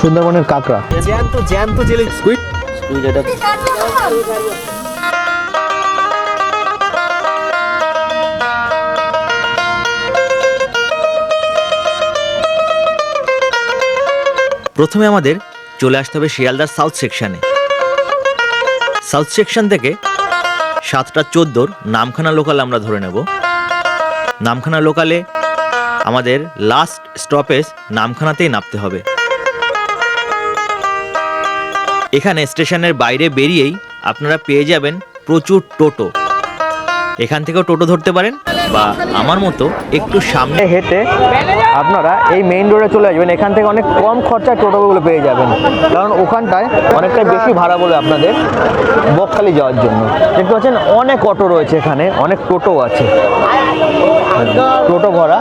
সুন্দরবনের কাঁকড়া। জ্যান্ত জ্যান্ত জেলে স্কুইড স্কুইড এটা প্রথমে আমাদের চলে আসতে হবে শিয়ালদার সাউথ সেকশনে সাউথ সেকশন থেকে সাতটা চোদ্দোর নামখানা লোকাল আমরা ধরে নেব। নামখানা লোকালে আমাদের লাস্ট স্টপেজ নামখানাতেই নামতে হবে। এখানে স্টেশনের বাইরে বেরিয়েই আপনারা পেয়ে যাবেন প্রচুর টোটো। এখান থেকেও টোটো ধরতে পারেন বা আমার মতো একটু সামনে হেঁটে আপনারা এই মেইন রোডে চলে আসবেন। এখান থেকে অনেক কম খরচায় টোটোগুলো পেয়ে যাবেন। কারণ ওখানটায় অনেকটাই বেশি ভাড়া বলে আপনাদের বকখালি যাওয়ার জন্য। দেখতে পাচ্ছেন, অনেক অটো রয়েছে এখানে, অনেক টোটো আছে। টোটো ভরা,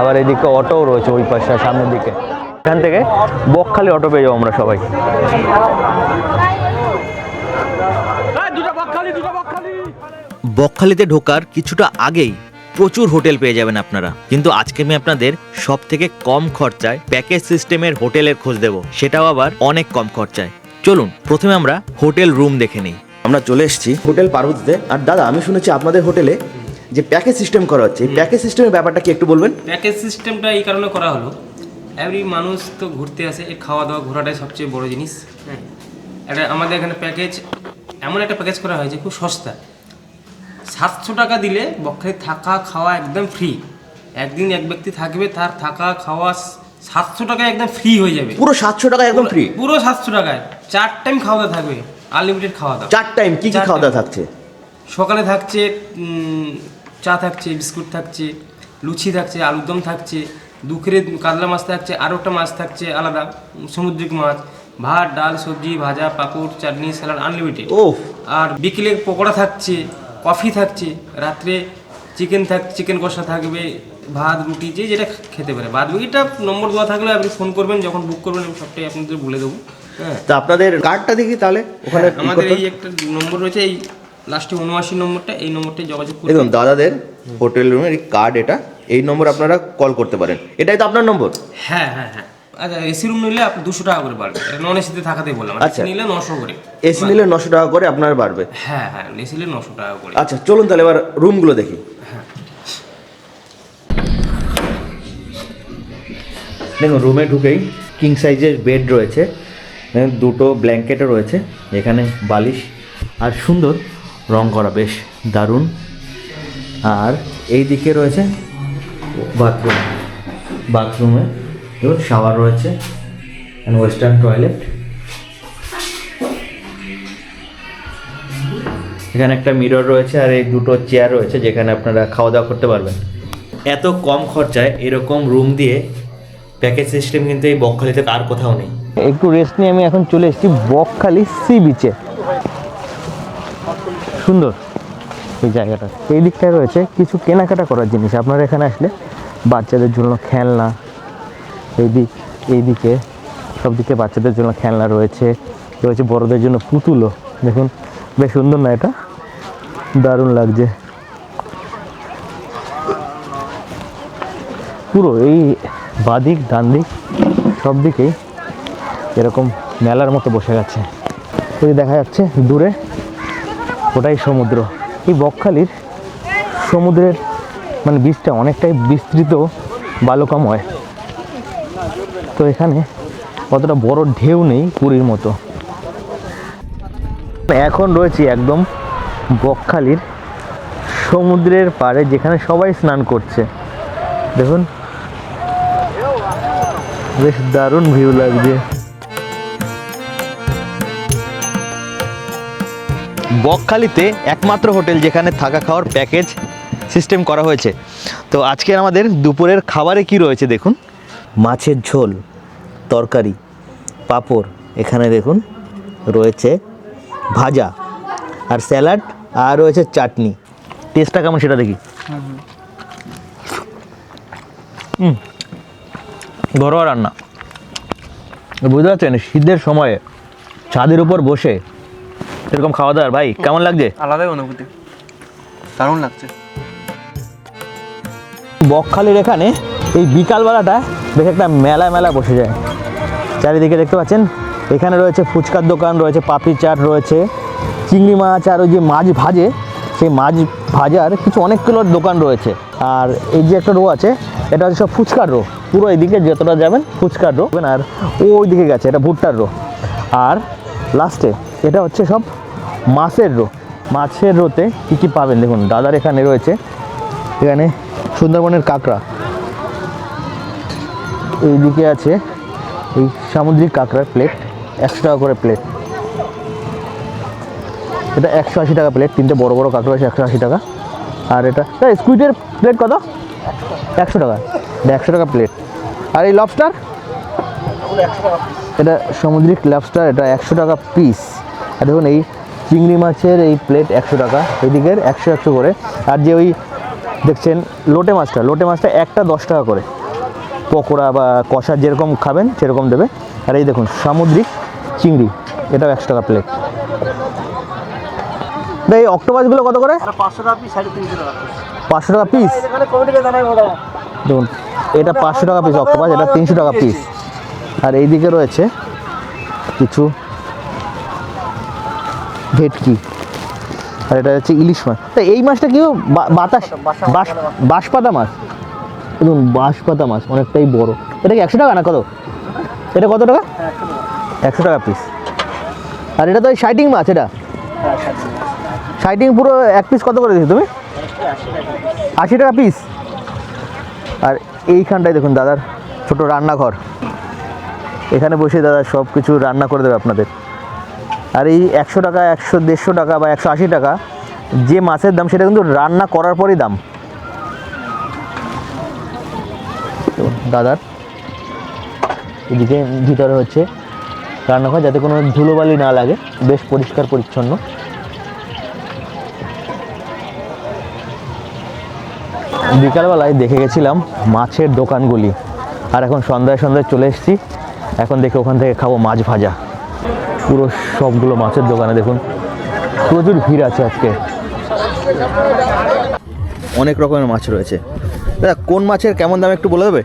আবার এদিকে অটোও রয়েছে ওই পাশে, সামনের দিকে। এখান থেকে বকখালি অটো পেয়ে যাব আমরা সবাই। বকখালিতে ঢোকার কিছুটা আগেই প্রচুর হোটেল পেয়ে যাবেন আপনারা। কিন্তু আজকে আমি আপনাদের সব থেকে কম খরচায় প্যাকেজ সিস্টেমের হোটেলের খোঁজ দেব। সেটাও আবার অনেক কম খরচায়। চলুন প্রথমে আমরা হোটেল রুম দেখে নিই। আমরা চলে এসেছি হোটেল পার্বতীতে আর দাদা আমি শুনেছি আপনাদের হোটেলে যে প্যাকেজ সিস্টেম করা হচ্ছে। এই প্যাকেজ সিস্টেমের ব্যাপারটা কি একটু বলবেন? প্যাকেজ সিস্টেমটা এই কারণে করা হলো এভরি মানুষ তো ঘুরতে আসে এই খাওয়া দাওয়া ঘোরাটাই সবচেয়ে বড় জিনিস। হ্যাঁ। এটা আমাদের এখানে প্যাকেজ এমন একটা প্যাকেজ করা হয়েছে খুব সস্তা। সাতশো টাকা দিলে বকখালি থাকা খাওয়া একদম ফ্রি একদিন এক ব্যক্তি থাকবে তার থাকা খাওয়া সাতশো টাকায় একদম ফ্রি হয়ে যাবে। পুরো সাতশো টাকা একদম ফ্রি পুরো সাতশো টাকায়। চার টাইম খাওয়া দাওয়া থাকবে আনলিমিটেড খাওয়া দাওয়া চার টাইম কি কি খাওয়া দাওয়া থাকছে? সকালে থাকছে চা থাকছে বিস্কুট থাকছে লুচি থাকছে আলুর দম থাকছে দুপুরে কাতলা মাছ থাকছে আরও একটা মাছ থাকছে আলাদা সামুদ্রিক মাছ। ভাত ডাল সবজি ভাজা পাঁপড় চাটনি স্যালাড আনলিমিটেড ও আর বিকেলে পকোড়া থাকছে কফি থাকছে রাত্রে চিকেন থাক চিকেন কষা থাকবে ভাত রুটি যে যেটা খেতে পারে। বাদ বাকিটা নম্বর দেওয়া থাকলে আপনি ফোন করবেন যখন বুক করবেন আমি সবটাই আপনাদের বলে দেবো। হ্যাঁ। তা আপনাদের কার্ডটা দেখি তাহলে ওখানে আমাদের এই একটা নম্বর রয়েছে এই লাস্টে উনআশি নম্বরটা এই নম্বরটায় যোগাযোগ করতে দেখুন দাদাদের হোটেল রুমের এই কার্ড এটা এই নম্বর আপনারা কল করতে পারেন। এটাই তো আপনার নম্বর? হ্যাঁ হ্যাঁ হ্যাঁ। আচ্ছা এসি রুম নিলে আপনি দুশো টাকা করে বাড়বে। নন এসিতে বললাম। আচ্ছা। নিলে নশো করে। এসি নিলে নশো টাকা করে আপনার বাড়বে। হ্যাঁ হ্যাঁ এসি নিলে নশো টাকা করে। আচ্ছা চলুন তাহলে এবার রুমগুলো দেখি। দেখুন রুমে ঢুকেই কিং সাইজের বেড রয়েছে। দুটো ব্ল্যাঙ্কেটও রয়েছে। এখানে বালিশ। আর সুন্দর রং করা বেশ দারুণ। আর এই দিকে রয়েছে বাথরুম, বাথরুমে দেখুন শাওয়ার রয়েছে ওয়েস্টার্ন টয়লেট এখানে একটা মিরর রয়েছে আর এই দুটো চেয়ার রয়েছে যেখানে আপনারা খাওয়া দাওয়া করতে পারবেন। এত কম খরচায় এরকম রুম দিয়ে প্যাকেজ সিস্টেম কিন্তু এই বকখালিতে আর কোথাও নেই। একটু রেস্ট নিয়ে আমি এখন চলে এসেছি বকখালি সি বিচে সুন্দর। এই জায়গাটা। এই দিকটায় রয়েছে কিছু কেনাকাটা করার জিনিস। আপনারা এখানে আসলে বাচ্চাদের জন্য খেলনা, এই দিক, এই দিকে, সব দিকে বাচ্চাদের জন্য খেলনা রয়েছে। রয়েছে বড়দের জন্য পুতুলও। দেখুন, বেশ সুন্দর না এটা? দারুণ লাগছে। পুরো এই বাদিক ডান দিক সব দিকেই এরকম মেলার মতো বসে গেছে। ওই দেখা যাচ্ছে দূরে, ওটাই সমুদ্র। এই বকখালির সমুদ্রের মানে বীজটা অনেকটাই বিস্তৃত বালুকাময়। তো এখানে অতটা বড় ঢেউ নেই পুরীর মতো। এখন রয়েছি একদম বকখালির সমুদ্রের পাড়ে যেখানে সবাই স্নান করছে। দেখুন, বেশ দারুণ ভিউ লাগছে। বকখালিতে একমাত্র হোটেল যেখানে থাকা খাওয়ার প্যাকেজ সিস্টেম করা হয়েছে। তো আজকে আমাদের দুপুরের খাবারে কি রয়েছে দেখুন? মাছের ঝোল, তরকারি, পাঁপড়, এখানে দেখুন রয়েছে ভাজা আর স্যালাড আর রয়েছে চাটনি। টেস্টটা কেমন সেটা দেখি। ঘরোয়া রান্না। বুঝতে পারছেন? শীতের সময়ে ছাদের উপর বসে এরকম খাওয়া দাওয়ার ভাই কেমন লাগছে? আলাদাই অনুভূতি। দারুণ লাগছে। বকখালির এখানে এই বিকালবেলাটা বেশ একটা মেলা মেলা বসে যায়। চারিদিকে দেখতে পাচ্ছেন এখানে রয়েছে ফুচকার দোকান রয়েছে পাপড়ি চাট রয়েছে চিংড়ি মাছ আর ওই যে মাছ ভাজে সেই মাছ ভাজার কিছু অনেকগুলো দোকান রয়েছে। আর এই যে একটা রো আছে এটা হচ্ছে সব ফুচকার রো পুরো এদিকে যতটা যাবেন ফুচকার রো আর ওই দিকে গেছে এটা ভুট্টার রো আর লাস্টে এটা হচ্ছে সব মাছের রো। মাছের রোতে কী কী পাবেন দেখুন, দাদার এখানে রয়েছে। এখানে সুন্দরবনের কাঁকড়া। এইদিকে আছে এই সামুদ্রিক কাঁকড়ার প্লেট একশো টাকা করে প্লেট এটা একশো আশি টাকা প্লেট তিনটে বড় বড় কাঁকড়া আছে, একশো আশি টাকা। আর এটা স্কুইডের প্লেট কত? একশো টাকা। একশো টাকা প্লেট আর এই লবস্টার এটা সামুদ্রিক লবস্টার এটা একশো টাকা পিস আর দেখুন এই চিংড়ি মাছের এই প্লেট একশো টাকা এদিকের একশো একশো করে। আর যে ওই দেখছেন লোটে মাছটা লোটে মাছটা একটা দশ টাকা করে। পকোড়া বা কষা যেরকম খাবেন সেরকম দেবে। আর এই দেখুন সামুদ্রিক চিংড়ি এটাও একশো টাকা প্লেট এই অক্টোপাসগুলো কত করে? পাঁচশো টাকা পিস দেখুন এটা পাঁচশো টাকা পিস অক্টোপাস এটা তিনশো টাকা পিস আর এইদিকে রয়েছে কিছু ভেটকি। আর এটা হচ্ছে ইলিশ মাছ। তা এই মাছটা কি বা- বাতাস? বাঁশ বাঁশপাতা মাছ? দেখুন বাঁশপাতা মাছ অনেকটাই বড়। এটা কি একশো টাকা না কত? এটা কত টাকা? একশো টাকা। পিস আর এটা তো ওই শাইটিং মাছ এটা? শাইটিং পুরো এক পিস কত করে দিয়েছ তুমি? আশি টাকা পিস আর এইখানটায় দেখুন দাদার ছোট রান্নাঘর। এখানে বসে দাদা সব কিছু রান্না করে দেবে আপনাদের। আর এই একশো টাকা, একশো দেড়শো টাকা বা একশো আশি টাকা যে মাছের দাম, সেটা কিন্তু রান্না করার পরই দাম। তো দাদার এদিকে ভিতরে হচ্ছে রান্নাঘর যাতে কোনো ধুলোবালি না লাগে, বেশ পরিষ্কার পরিচ্ছন্ন। বিকালবেলায় দেখে গেছিলাম মাছের দোকানগুলি। আর এখন সন্ধ্যায় সন্ধ্যায় চলে এসেছি। এখন দেখে ওখান থেকে খাব মাছ ভাজা। পুরো সবগুলো মাছের দোকানে দেখুন। প্রচুর ভিড় আছে আজকে। অনেক রকমের মাছ রয়েছে। দাদা কোন মাছের কেমন দাম একটু বলে দেবে?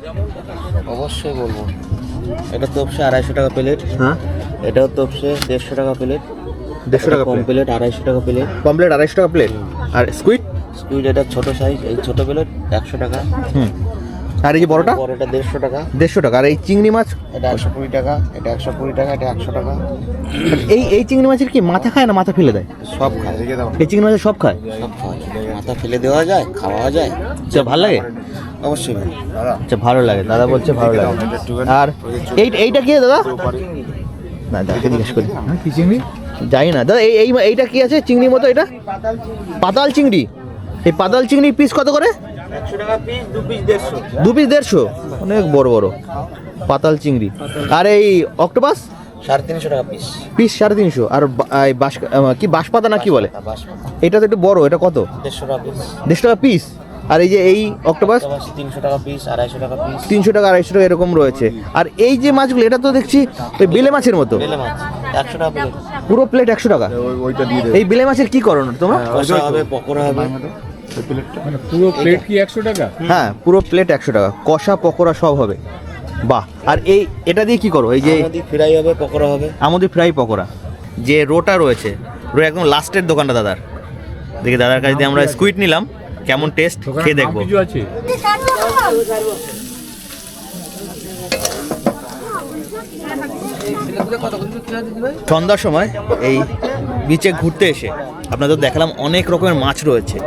অবশ্যই বলব। এটা তোপসে আড়াইশো টাকা প্লেট। হ্যাঁ? এটাও তোপসে দেড়শো টাকা প্লেট। দেড়শো টাকা কম প্লেট। প্লেট আড়াইশো টাকা প্লেট। কমপ্লেট আড়াইশো টাকা প্লেট। আর স্কুইড? স্কুইড এটা ছোট সাইজ এই ছোট প্লেট একশো টাকা। হুম। আর এই যে বড়টা? এটা দেড়শো টাকা। দেড়শো টাকা। আর এই চিংড়ি মাছ? এটা একশো কুড়ি টাকা এটা একশো কুড়ি টাকা এটা একশো টাকা। এই এই চিংড়ি মাছের কি মাথা খায় না মাথা ফেলে দেয়? সব খায়। এই চিংড়ি মাছের সব খায়? সব খাওয়া যায়। মাথা ফেলে দেওয়া যায় খাওয়া যায়। আচ্ছা ভালো লাগে? অবশ্যই আচ্ছা ভালো লাগে। দাদা বলছে ভালো লাগে। আর এই এইটা কি দাদা? না দাদাকে জিজ্ঞেস করি। কি চিংড়ি? জানি না। দাদা এই এই এইটা কি আছে? চিংড়ির মতো এটা? পাতাল চিংড়ি। এই পাতাল চিংড়ি পিস কত করে? দু পিস দেড়শো। দু পিস দেড়শো? অনেক বড় বড়। পাতাল চিংড়ি। আর এই অক্টোপাস সাড়ে তিনশো টাকা পিস পিস সাড়ে তিনশো। আর বা- এই বাঁশ কি বাঁশপাতা না কি বলে? বাস এটা তো একটু বড় এটা কত? দেড়শো টাকা পিস দেড়শো টাকা পিস আর এই যে এই অক্টোপাস তিনশো টাকা পিস আড়াইশো টাকা পিস তিনশো টাকা আড়াইশো টাকা এরকম রয়েছে। আর এই যে মাছগুলো এটা তো দেখছি ওই বেলে মাছের মতো। বেলে মাছ একশো টাকা পুরো প্লেট একশো টাকা। ওইটা দিয়ে দেবে। এই বেলে মাছের কি করো তোমরা? কষা হবে। মানে পুরো প্লেট কি একশো টাকা? হ্যাঁ পুরো প্লেট একশো টাকা। কষা পকোড়া সব হবে। বাহ। আর এই এটা দিয়ে কি করো? এই যে ফ্রাই হবে পকোড়া হবে। আমাদের ফ্রাই পকোড়া। যে রোটা রয়েছে রো একদম লাস্টের দোকানটা দাদার। দেখি দাদার কাছে দিয়ে আমরা স্কুইট নিলাম। কেমন টেস্ট খেয়ে দেখব। আছে? সন্ধ্যার সময় এই বিচে ঘুরতে এসে আপনাদের দেখালাম অনেক রকমের মাছ রয়েছে।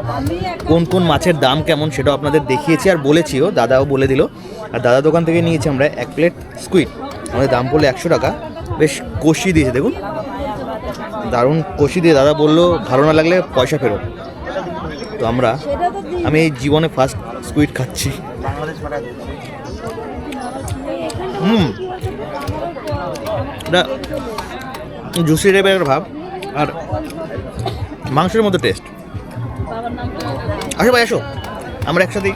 কোন কোন মাছের দাম কেমন সেটাও আপনাদের দেখিয়েছি আর বলেছিও, দাদাও বলে দিল। আর দাদা দোকান থেকে নিয়েছি আমরা এক প্লেট স্কুইড আমাদের দাম পড়ল একশো টাকা। বেশ কষিয়ে দিয়েছে, দেখুন। দারুণ কষি দিয়ে দাদা বলল, ভালো না লাগলে পয়সা ফেরত। তো আমরা, আমি এই জীবনে ফার্স্ট স্কুইড খাচ্ছি। হুম। জুসি টাইপের ভাব। আর মাংসের মতো টেস্ট আসো ভাই আসো। আমরা একসাথেই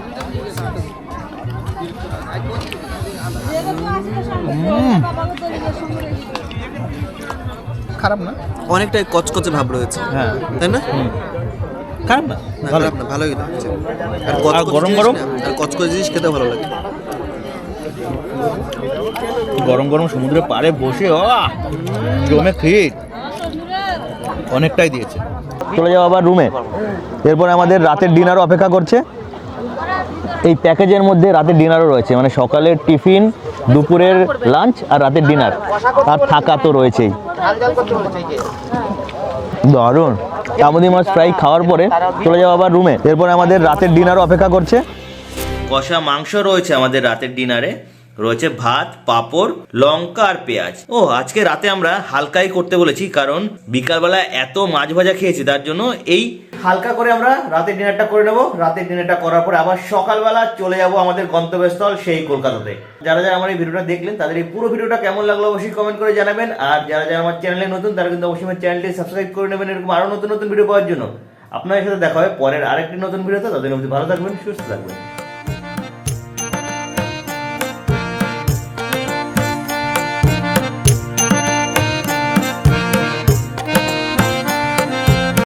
খারাপ না? অনেকটাই কচকচে ভাব রয়েছে। হ্যাঁ। তাই না? খারাপ না? খারাপ না ভালোই লাগছে। আর গরম গরম? আর কচকচে জিনিস খেতে ভালো লাগে। গরম গরম সমুদ্রের পাড়ে বসে ও জমে খিট অনেকটাই দিয়েছে। চলে যাও আবার রুমে এরপর আমাদের রাতের ডিনারও অপেক্ষা করছে। এই প্যাকেজের মধ্যে রাতের ডিনারও রয়েছে। মানে সকালের টিফিন দুপুরের লাঞ্চ আর রাতের ডিনার আর থাকা তো রয়েছেই। দারুণ। কামুদি মাছ ফ্রাই খাওয়ার পরে চলে যাও আবার রুমে এরপর আমাদের রাতের ডিনারও অপেক্ষা করছে। কষা মাংস রয়েছে আমাদের রাতের ডিনারে রয়েছে ভাত, পাঁপড়, লঙ্কা আর পেঁয়াজ। ও, আজকে রাতে আমরা হালকাই করতে বলেছি, কারণ বিকালবেলা এত মাছ ভাজা খেয়েছি, তার জন্য এই হালকা করে আমরা রাতের ডিনারটা করে নেব। রাতের ডিনারটা করার পরে আবার সকালবেলা চলে যাব আমাদের গন্তব্যস্থল, সেই কলকাতাতে। যারা যারা আমার এই ভিডিওটা দেখলেন, তাদের এই পুরো ভিডিওটা কেমন লাগল অবশ্যই কমেন্ট করে জানাবেন। আর যারা যারা আমার চ্যানেলে নতুন, তারা কিন্তু অবশ্যই আমার চ্যানেলটি সাবস্ক্রাইব করে নেবেন, এরকম আরও নতুন নতুন ভিডিও পাওয়ার জন্য। আপনাদের সাথে দেখা হয় পরের আরেকটি নতুন ভিডিওতে তাদের মধ্যে ভালো থাকবেন, সুস্থ থাকবেন।